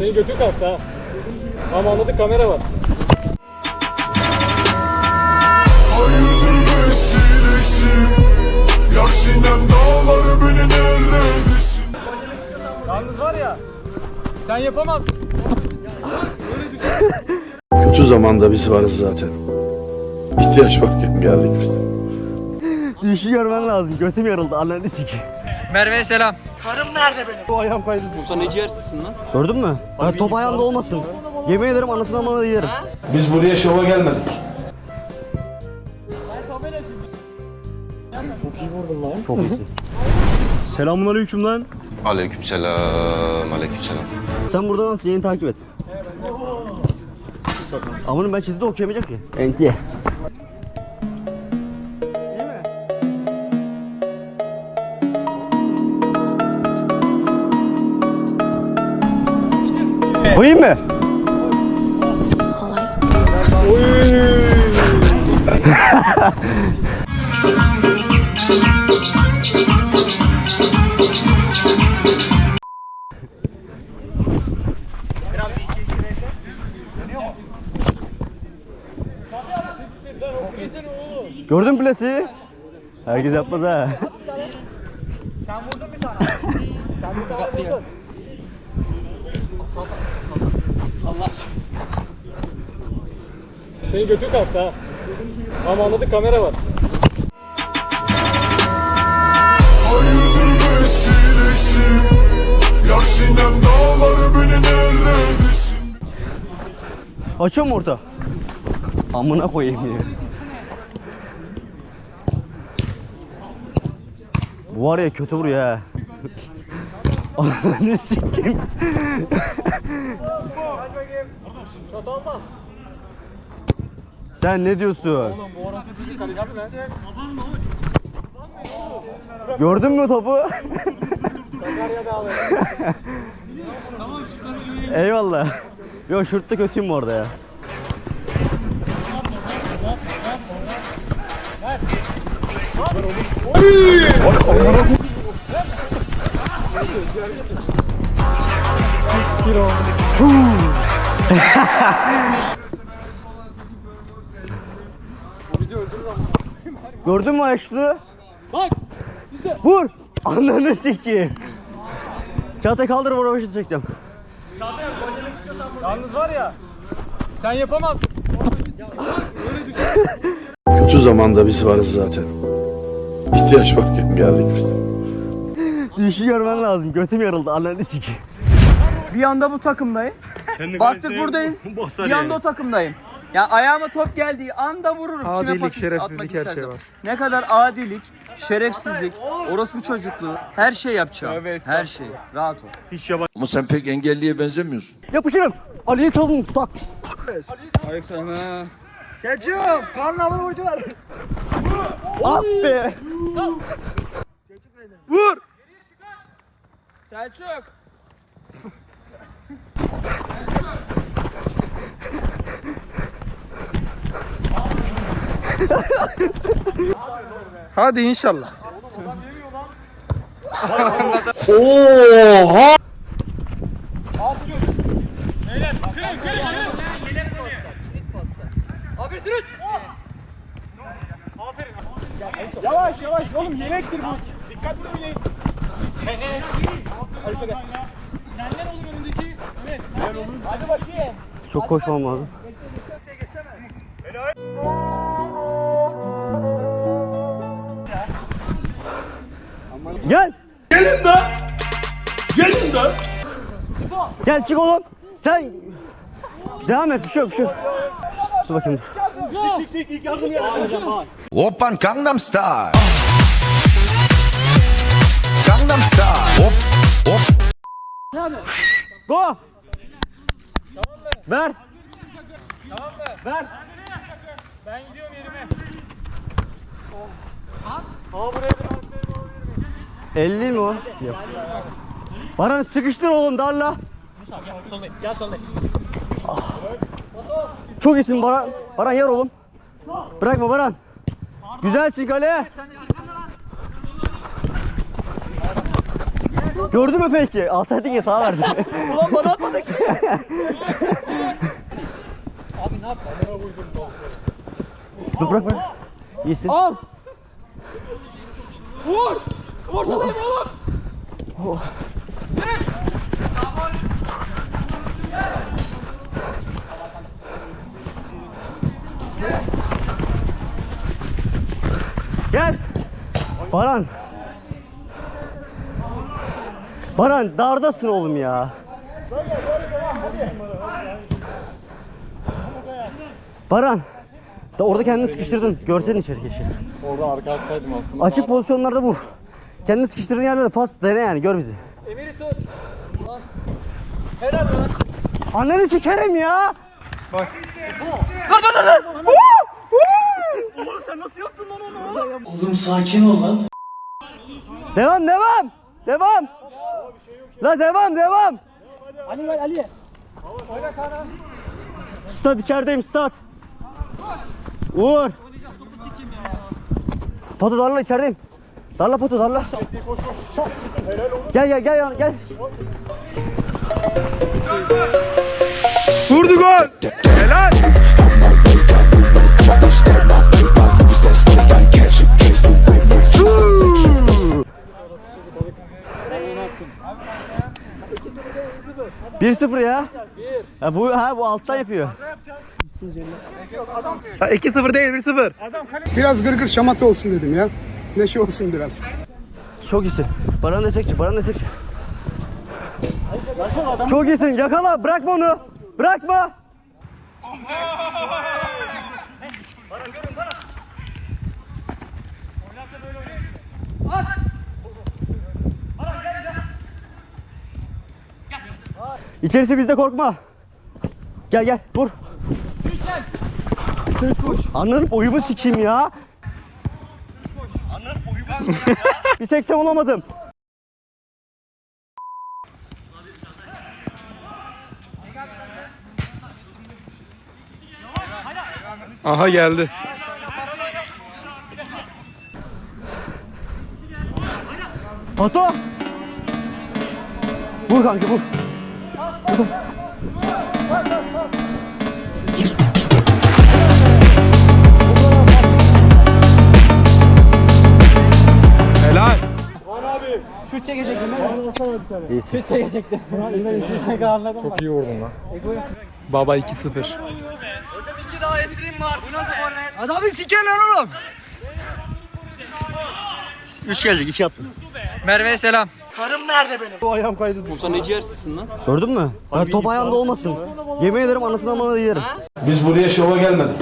Senin götün kalktı ha. Ama anladık kamera var. Hayırdır vesilesi Yar sinem dağları beni neredesin Yalnız var ya. Sen yapamazsın. Kötü zamanda biz varız zaten. İhtiyaç varken geldik biz. Düşü görmen lazım. Götüm yarıldı. Ananı sikeyim. Merve selam. Bu ayağım kaydı. Usta ne ciğersizsin lan? Gördün mü? Ha, top ayağımda olmasın. Yemin ederim anasını amına yerim. Biz buraya şova gelmedik. Çok iyisin. Selamun aleyküm lan. Aleykümselam, aleykümselam. Sen buradan yayını takip et. Amanın ben chat'i de okuyamayacak ki. Entiye. Mı? Gördün mü plasiyi? Herkes yapmaz ha. Senin götün kalktı ha. Ama anladık kamera var. Hayırdır vesilesi Yar sinem dağları beni neredesin Açıyor mu orta? Amına koyayım ya. Bu var ya kötü vuruyor ha. Ananı sikeyim. Sen ne diyorsun? Gördün mü topu? Eyvallah. Yo şurtta kötüyüm bu arada ya. Gördün mü ayak şunu? Bak. Vur! Ananı sikeyim. Çağatay kaldır vur başını çekeceğim. Yalnız var ya. Sen yapamazsın. Kötü zamanda biz varız zaten. İhtiyaç varken geldik biz. Düşü görmen lazım. Götüm yarıldı. Ananı sikeyim. Bir anda bu takımdayım. Baktık buradayız. Bir anda o takımdayım. Ya ayağıma top geldiği anda vururum. Kime Adilik, pas şerefsizlik, atmak her istersem. şey var. Ne kadar adilik, şerefsizlik, orospu çocukluğu, her şey yapacağım. Her şey. Rahat ol. Ama sen pek engelliye benzemiyorsun. Yapışırım. Ali'yi çalın. Tak. Selçuk! Karnına havada vurdular. Ah be. Vur! Selçuk. Hadi inşallah. Yavaş yavaş oğlum yemektir bu. Dikkatli oynayın. Hadi şöyle. Senler olur önündeki. Evet. Hadi bakayım. Çok koşmam lazım. Gel. Gelin de. Gelin de. Gel çık oğlum. Sen devam et bir şey yok bir şey yok. Dur bakayım. Open Gangnam Style Gangnam Style Hop hop Go. Ver. Ben gidiyorum yerime. Ama buraya bir 50 mi o? Yok. Baran sıkıştır oğlum darla. Soldayım. Gel soldayım. Çok iyisin Baran. Baran yer oğlum. Bırakma Baran. Güzelsin kale. Gördün mü fake'i? Alsaydın ya sağa verdi. Ulan bana atmadı ki. Dur bırak bırak. İyisin. Al. Vur. Ortadayım oğlum. Gel. Baran. Baran dardasın oğlum ya. Baran. Da orada kendini sıkıştırdın. Görsen içeri keşke. Orada arka atsaydım aslında. Açık pozisyonlarda vur. Kendini sıkıştırdığın yerlerde pas dene yani gör bizi. Emir'i tut. Lan. Helal lan. Anneni sikerim ya. Oğlum sen nasıl yaptın lan onu? Devam devam. Devam. La devam devam. Ali gel Ali. Stat içerideyim stat. Uğur. Patu darla içerideyim. Darla Patu darla. Gel gel gel gel. gel. Vurdu gol. Helal. Bir 0 ya. Ha, bu ha bu alttan yapıyor. 2-0 değil 1-0. Biraz gırgır şamata olsun dedim ya. Neşe olsun biraz. Çok iyisin. Baran destekçi, Baran destekçi. Çok iyisin. Yakala. Bırakma onu. Bırakma. İçerisi bizde korkma. Gel gel vur. Ananın boyumu sikeyim ya. Bir 80 olamadım. Aha geldi. Pato. Vur kanka vur. Helal. Şut çekecektim değil mi? İyisin. Şut çekecektim. Çok iyi vurdun lan. Baba 2-0. Adamı sikerler oğlum. Üç gelecek iki attım. Merve'ye selam. Gördün mü? Ya top ayağımda olmasın. Yemin ederim anasını amına yerim. Biz buraya şova gelmedik.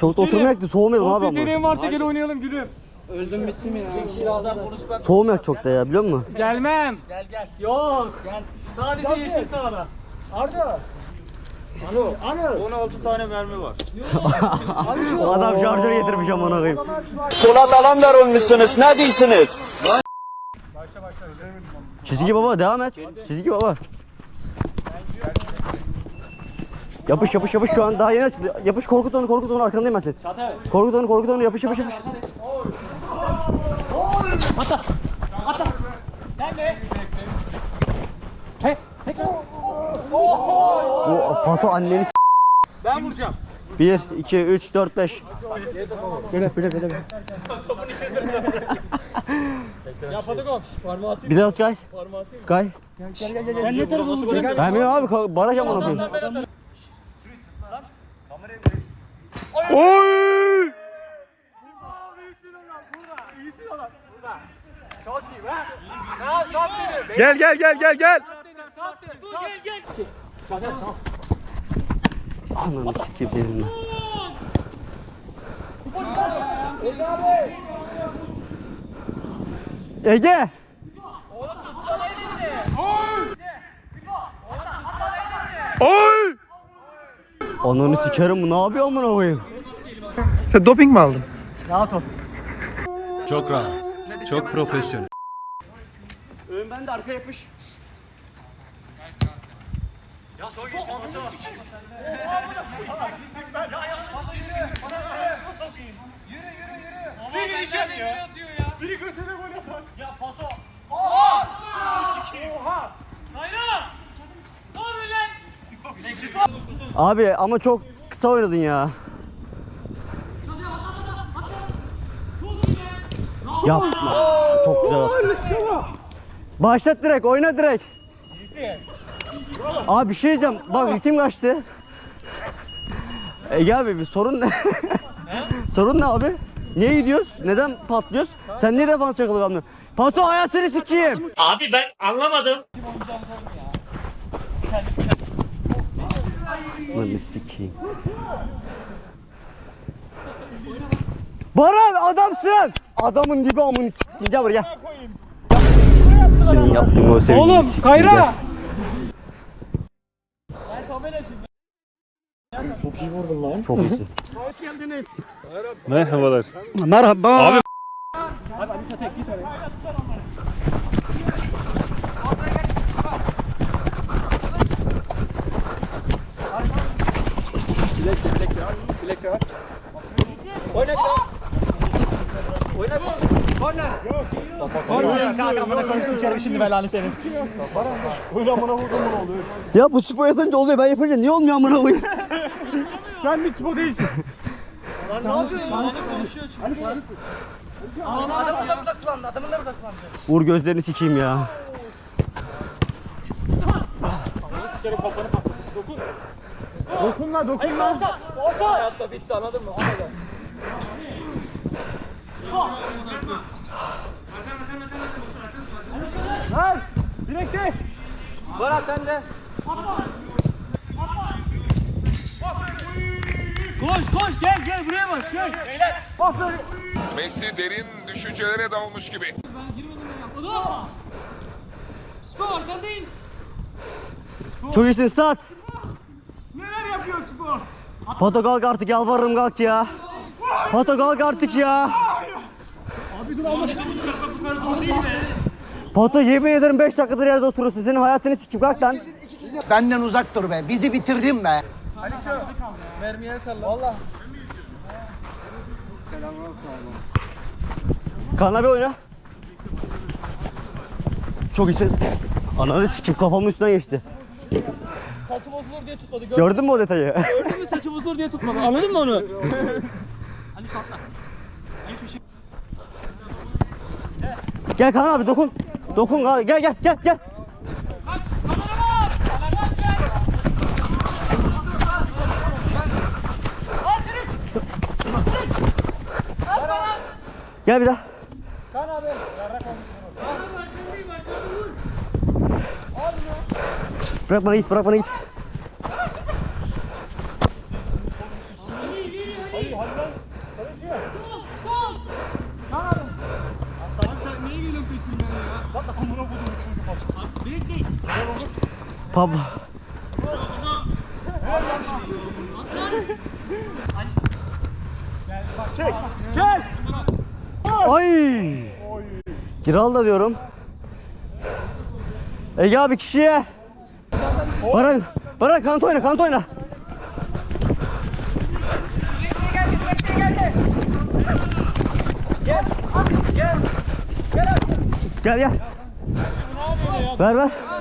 Çok da oturmayak da soğumayalım abi ama. Yeteneğin varsa gel oynayalım gülüm. Öldüm bittim ya. Soğumayak çok da ya biliyor musun? Gelmem. Gel gel. Yok. Gel. Sadece yeşil sahada. O adam şarjör getirmiş amına koyayım. Çizgi baba devam et. Çizgi baba. Yapış yapış yapış şu an daha yeni açıldı. Yapış korkut onu korkut onu arkandayım ben senin. Korkut onu korkut onu yapış yapış yapış. Bu pato anneni s- Ben vuracağım. 1, 2, 3, 4, 5. Ya Patagon. Parmağı atayım. Bir daha at kay. Kay. Sen ne tarafa vuracaksın? Ben bilmiyorum abi ka- baraj amına koyayım. Oy! Çok iyi be. Ha sat dedim. Gel gel gel gel gel. Ananı sikeyim senin. Ege. Oy! Ananı sikerim bu ne yapıyor amına koyayım? Sen doping mi aldın? Rahat ol. Çok rahat. Çok profesyonel. Ön ben de arka yapış. Biri içeri atıyor ya. Biri götüne gol atar. Ya paso. Kayra! Ne yapıyorsun lan? Abi ama çok kısa oynadın ya. Yapma. Çok güzel attın. Başlat direkt, oyna direkt. Abi bir şey diyeceğim. Bak ritim kaçtı. Ege abi bir sorun ne? sorun ne abi? Niye gidiyoruz? Neden patlıyoruz? Sen niye defans kalmıyorsun? Pato hayatını sikeyim. Abi ben anlamadım. Lan sikeyim. Baran adamsın. Adamın dibi amını siktin. Gel buraya gel. Senin yaptığın o sevdiğini Oğlum Kayra! gel. Çok iyisin. Merhabalar. Merhaba. Abi. Ya bu spor yapınca oluyor ben yapınca niye olmuyor amına koyayım? Sen bir tipo değilsin. Vur gözlerini sikeyim ya. Sikerim kafanı patlat. Dokun. Dokun lan dokun lan. Orta. Orta. Hayatta bitti anladın mı? Anladın. Lan. Direkte. Bana sen de. Koş koş gel gel buraya bak gel. Beyler. Aferin. Messi derin düşüncelere dalmış gibi. Ben girmedim ben yapmadım. Spor arkandayım. Çok iyisin stat. Neler yapıyor spor? Pato kalk artık yalvarırım kalk ya. Pato kalk artık ya. Pato yemin ederim 5 dakikadır yerde oturursun. Senin hayatını sikeyim kalk lan. Benden uzak dur be. Bizi bitirdin be. Mermiye salla. Valla. Kaan abi oyna. Çok iyisin. Ananı sikeyim kafamın üstüne geçti. Saçım bozulur diye tutmadı. Gör- Gördün mü o detayı? Gördün mü saçım bozulur diye tutmadı. Anladın mı onu? gel Kaan abi dokun. Dokun gel gel gel gel. Gel bir daha. Bırak bana git, bırak bana git. Pablo. Çek. Ay! Giral da diyorum. Ege abi kişiye. Baran, Baran kanat oyna, kanat oyna. Gel gel. Ver ver.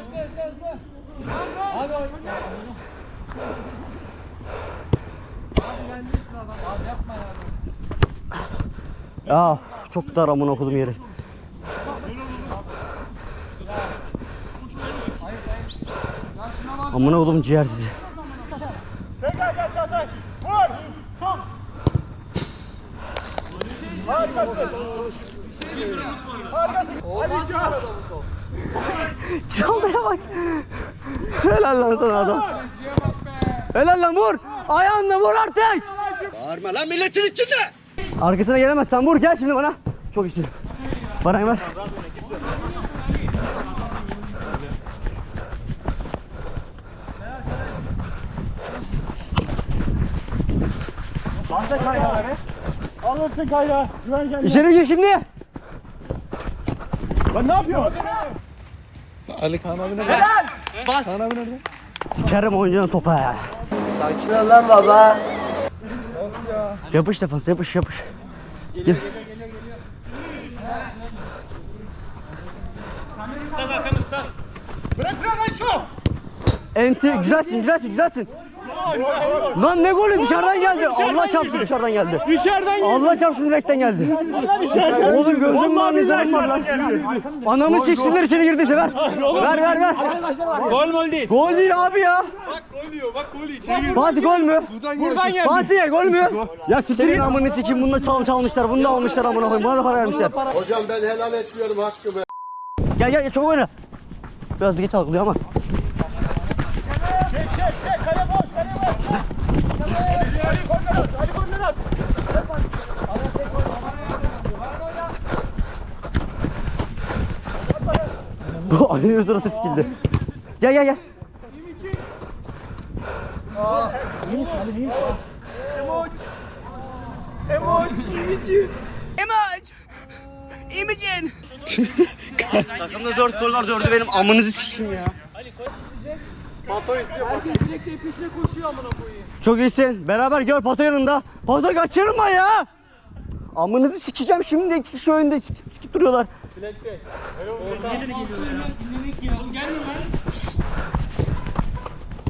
Ya çok dar amına okudum yeri. Amına okudum ciğer sizi. Gel gel Çağatay. Vur. Son. Harikasın. Harikasın. Ali Can. Çalmaya bak. Helal lan sana adam. Helal lan vur. Ayağınla vur artık. Bağırma lan milletin içinde. Arkasına gelemezsen vur gel şimdi bana. Çok iyisin. Bana ver. Basta kaynağı. Alırsın kaynağı. Güven kendine. İçeri gir şimdi. Lan ne yapıyorsun? Bas. Sikerim oyuncunun sopa ya. Sakin ol lan baba. Yapış defans yapış yapış. Gir. Enti güzelsin güzelsin güzelsin. Lan ne golü dışarıdan geldi. Allah çarpsın dışarıdan geldi. Dışarıdan gel. Allah çarpsın direkten geldi. Oğlum gözüm var mizahım var lan. Anamı siksinler içeri girdiyse ver. Ver ver ver. Gol mol değil. Gol değil abi ya. Bak gol diyor bak gol içeri Fatih gol mü? Buradan geldi. Fatih gol mü? Ya senin amını sikeyim bunu da çal çalmışlar bunu da almışlar amına koyayım bana da para vermişler. Hocam ben helal etmiyorum hakkımı. Gel gel gel çabuk oyna. Biraz da geç algılıyor ama. Çek çek çek. Kale boş kale boş. Ali Ali korner at. Ali korner at. Ali'nin suratı sikildi. Gel gel gel. Takımda 4 gol var 4'ü benim amınızı sikeyim ya. Çok iyisin. Beraber gör Pato yanında. Pato kaçırma ya. Amınızı sikeceğim şimdi iki kişi önünde sikip, sikip duruyorlar.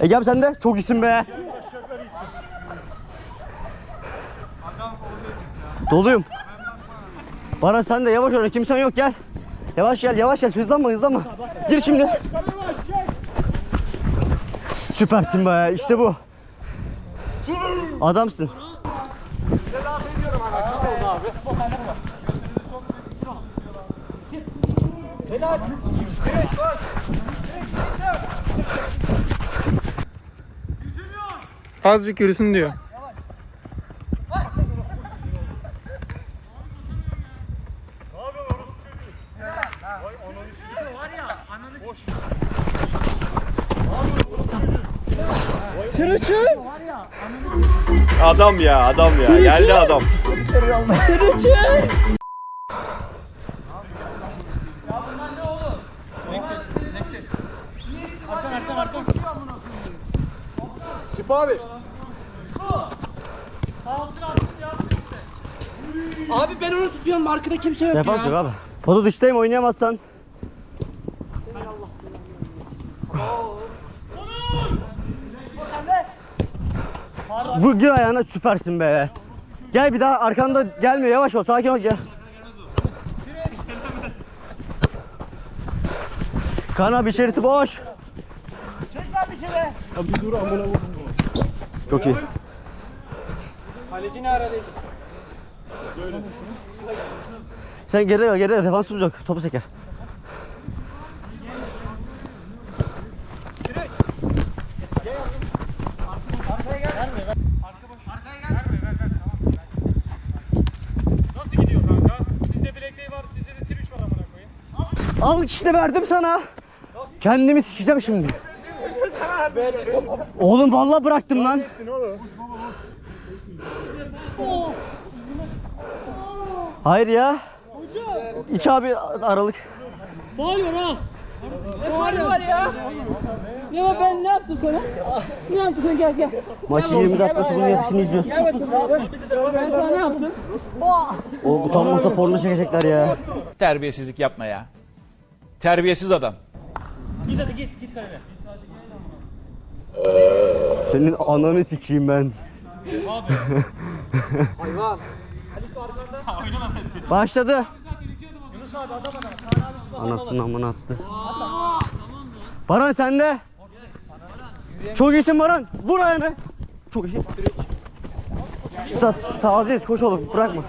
Egem sen de çok iyisin be. Doluyum. Bana sen de yavaş oyna kimsen yok gel. Yavaş gel yavaş gel hızlanma hızlanma. Gir şimdi. Süpersin be işte bu. Adamsın. Azıcık yürüsün diyor. Adam ya adam ya. Geldi adam. Abi ben onu tutuyorum arkada kimse yok Defans yok abi. Potu dıştayım oynayamazsan. Bu gir ayağına süpersin be. Gel bir daha arkanda gelmiyor yavaş ol sakin ol gel. Kan abi içerisi boş. Çok iyi. Kaleci ne arada? Sen geride kal geride defansımız yok. Topu seker. Nasıl gidiyor kanka? Sizde bilekliği var, sizde de triş var amına koyayım. Al işte verdim sana. Kendimi sikeceğim şimdi. Oğlum vallahi bıraktım lan. Hayır ya. İç abi aralık. Faul var ha. Var var ya. Ya ben ne yaptım sana? Ne yaptım sana gel gel. Maçın 20 dakikası bunun yatışını izliyoruz. Ben sana ne yaptım? O utanmasa porno çekecekler ya. Terbiyesizlik yapma ya. Terbiyesiz adam. Git hadi git, git kalene. Senin ananı sikeyim ben. Başladı. Anasını amına attı. Baran sende. Çok iyisin Baran. Vur ayağını. Çok iyi. Üstad tazeyiz koş oğlum bırakma.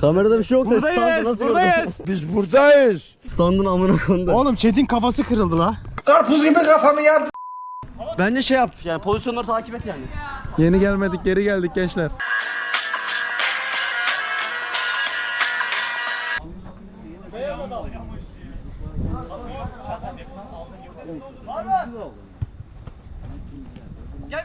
Kamerada bir şey yok da standı Buradayız, nasıl buradayız. Biz buradayız. Standın amına kondu. Oğlum Çetin kafası kırıldı la. Karpuz gibi kafamı yardı. Bence şey yap yani pozisyonları takip et yani. Yeni gelmedik geri geldik gençler. Gel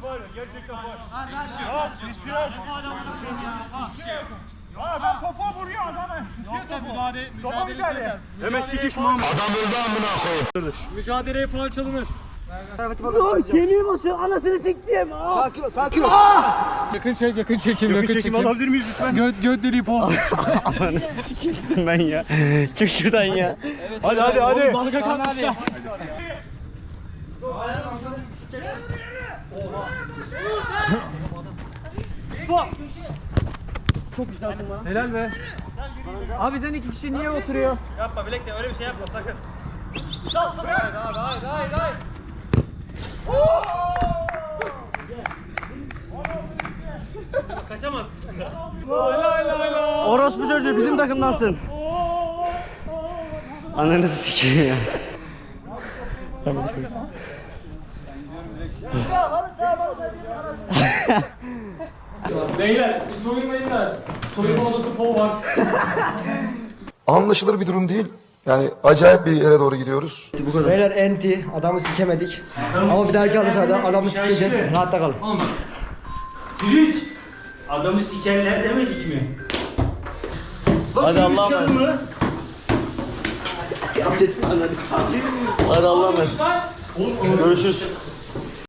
Hocam var ya gerçekten. Ya istirahat. Ya adam topa vuruyor adamı. Yok da müdahale, mücadelesi Hemen sikiş Mahmut. Mücadeleye faal çalınır. Yakın çek, yakın çekim, yakın, çekim. alabilir miyiz lütfen? Göt, göt deliği pol. Ananı sikimsin ben ya. Çık şuradan ya. Hadi hadi hadi. Dalga kalkmışlar. Çok güzelsin bana. Helal be. Abi sen iki kişi niye oturuyor? Yapma bilekle öyle bir şey yapma sakın. Sal sal. Hayır hayır hayır hayır. Kaçamazsın. Orospu çocuğu bizim takımdansın. Ananı sikeyim ya. Beyler bir soyunmayın da. Soyunma odası pol var. Anlaşılır bir durum değil. Yani acayip bir yere doğru gidiyoruz. Beyler enti. Adamı sikemedik. Ama bir dahaki alırsa da adamı sikeceğiz. Rahatta kalın. Gülüç. Adamı sikerler demedik mi? Hadi Allah'a emanet. Hadi Allah'a emanet. Görüşürüz.